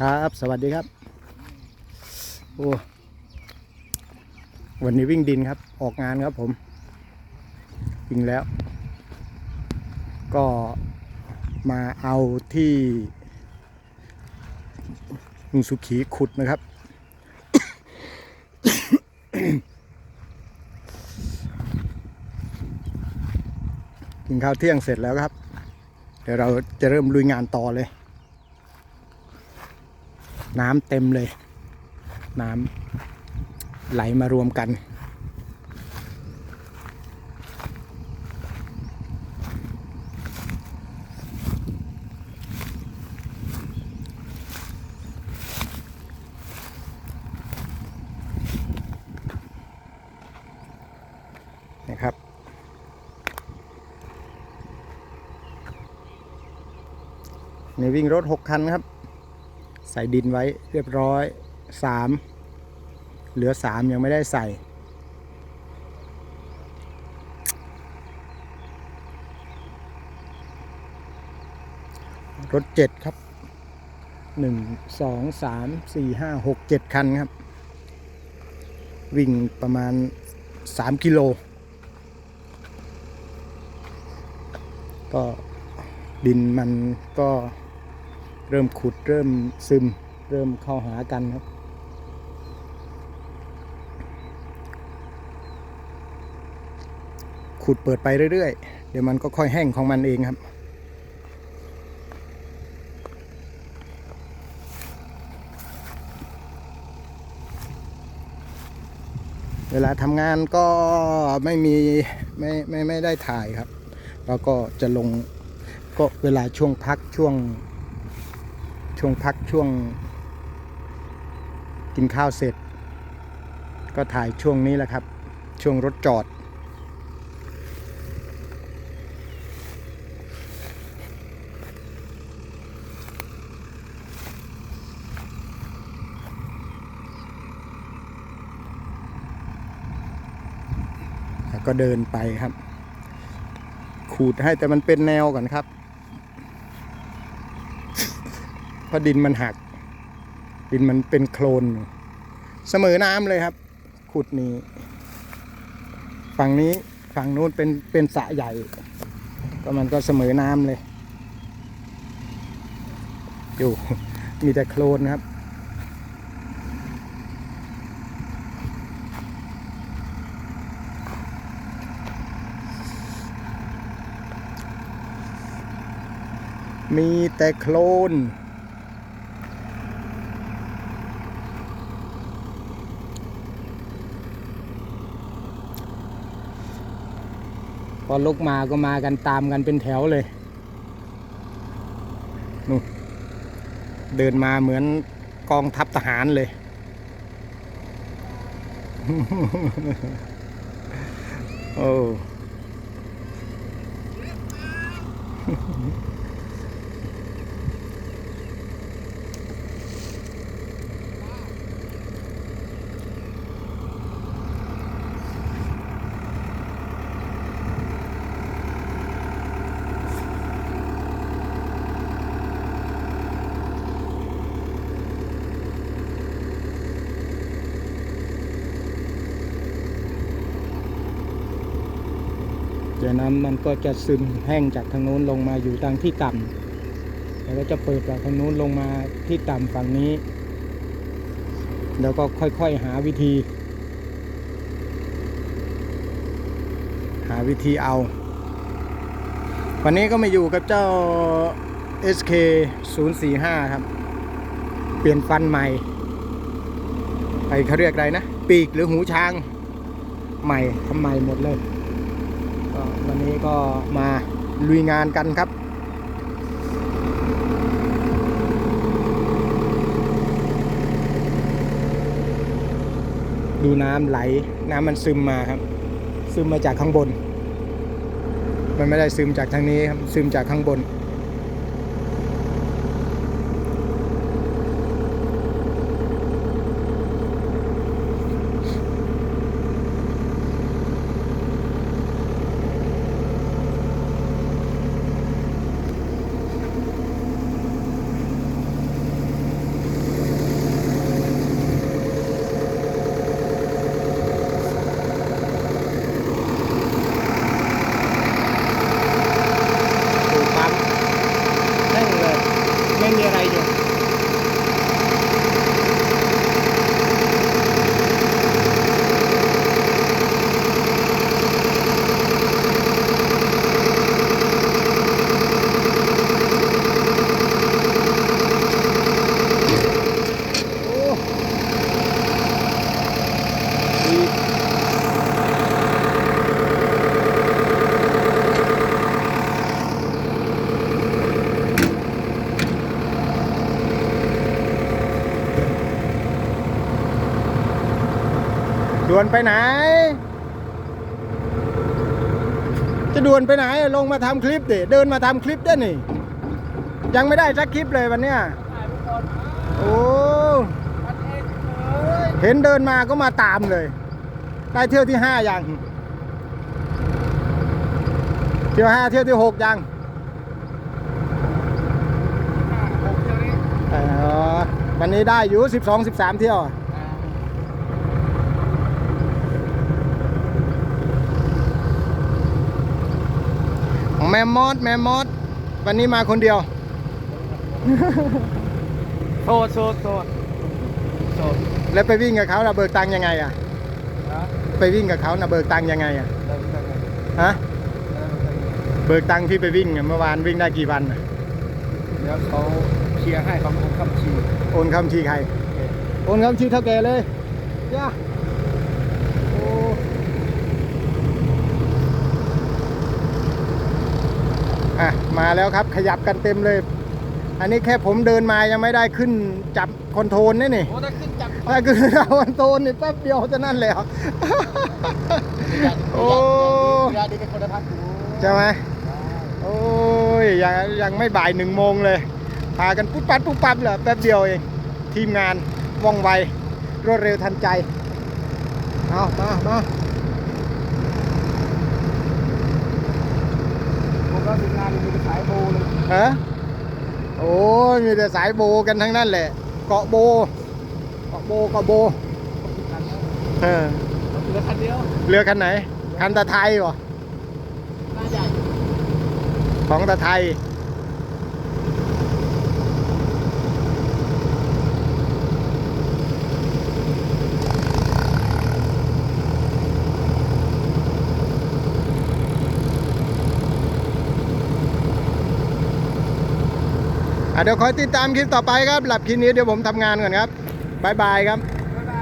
ครับ สวัสดีครับโอ้วันนี้วิ่งดินครับ ออกงานครับผม วิ่งแล้ว ก็มาเอาที่ลุงสุขีขุดนะครับ กินข้าวเที่ยงเสร็จแล้วครับ เดี๋ยวเราจะเริ่มลุยงานต่อเลย น้ำเต็มเลย น้ำไหลมารวมกัน นะครับนี่วิ่งรถ 6 คันครับ ใส่ดินไว้เรียบร้อย3เหลือ3ยังไม่ได้ใส่ รถ7ครับ1 2 3 4 5 6 7คันครับ วิ่งประมาณ3กิโล ก็ดินมันก็ เริ่มขุดเริ่มซึม เริ่มเข้าหากันครับ ขุดเปิดไปเรื่อยๆ เดี๋ยวมันก็ค่อยแห้งของมันเองครับเวลาทำงานก็ไม่มีไม่ไม่ไม่ได้ถ่ายครับ แล้วก็จะลงก็เวลาช่วงพักช่วง ช่วงพักช่วง กินข้าวเสร็จ ก็ถ่ายช่วงนี้แหละครับ ช่วงรถจอด แล้วก็เดินไปครับ ขูดให้แต่มันเป็นแนวก่อนครับ เพ ราะดินมันหัก ดินมันเป็นโคลน เสมอน้ำเลยครับ ขุดนี้ ฝั่งนี้ฝั่งนู้นเป็นเป็นสระใหญ่ ก็มันก็เสมอน้ำเลย อยู่มีแต่โคลนครับมีแต่โคลน อลกมาก็มากันตามกันเป็นแถวเลยนู่นเดินมาเหมือนกองทัพทหารเลย โอ้ น้ำมันก็จะซึมแห้งจากทางโน้นลงมาอยู่ทางที่ต่ำแล้วก็จะเปิดจากทางโน้นลงมาที่ต่ำฝั่งนี้ แล้วก็ค่อยๆหาวิธี หาวิธีเอา วันนี้ก็มาอยู่กับเจ้า SK 045ครับ เปลี่ยนฟันใหม่ไอเขาเรียกอะไรนะ ปีกหรือหูช้างใหม่ทำใหม่หมดเลย วันนี้ก็มาลุยงานกันครับ ดูน้ำไหลน้ำมันซึมมาครับ ซึมมาจากข้างบน มันไม่ได้ซึมจากทางนี้ครับซึมจากข้างบน ก ด่วนไปไหน จะด่วนไปไหน ลงมาทำคลิปดิเดินมาทำคลิปได้นี่ ยังไม่ได้สักคลิปเลยวันเนี้ยโอ้เห็นเดินมาก็มาตามเลย ได้เที่ยวที่ห้ายัง เที่ยวห้าเที่ยวที่หกยังเออวันนี้ได้อยู่สิบสองสิบสามเที่ยว แมมมอสแมมมอสวันนี้มาคนเดียวโสดโสดโสดโสดแล้วไปวิ่งกับเขานะเบิกตังค์ยังไงอะนะไปวิ่งกับเขานะเบิกตังค์ยังไงอะได้ได้ได้ฮะเบิกตังค์ที่ไปวิ่งอะเมื่อวานวิ่งได้กี่วันอะเดี๋ยวเขาเคลียร์ให้เขาคงคำชีโอนคำชีใครโอนคำชีเท่าแกเลยย่าโอ้ อะมาแล้วครับขยับกันเต็มเลย อันนี้แค่ผมเดินมายังไม่ได้ขึ้นจับคอนโทรลนี่นี่โอ้ถ้าขึ้นจับถ้าขึ้นเอาคอนโทรลนี่แป๊บเดียวจะนั่นแล้วโอ้ยาดีกับคนละพักอยู่ใช่ไหมโอ้ยยังยังไม่บ่ายหนึ่งโมงเลยพากันปุ๊บปั๊บปุ๊บปั๊บเหรอแป๊บเดียวเองทีมงานว่องไวรวดเร็วทันใจเอามามา ผมก็ทีมงานมีสายโบเลยฮะโอ้ยมีแต่สายโบกันทั้งนั้นแหละ เกาะโบ เกาะโบเกาะโบเออเหลือคันเดียวเรือคันไหน คันตะไทยเหรอหน้าใหญ่ ของตะไทย เดี๋ยวคอยติดตามคลิปต่อไปครับ หลับคลิปนี้เดี๋ยวผมทำงานก่อนครับบายบายครับ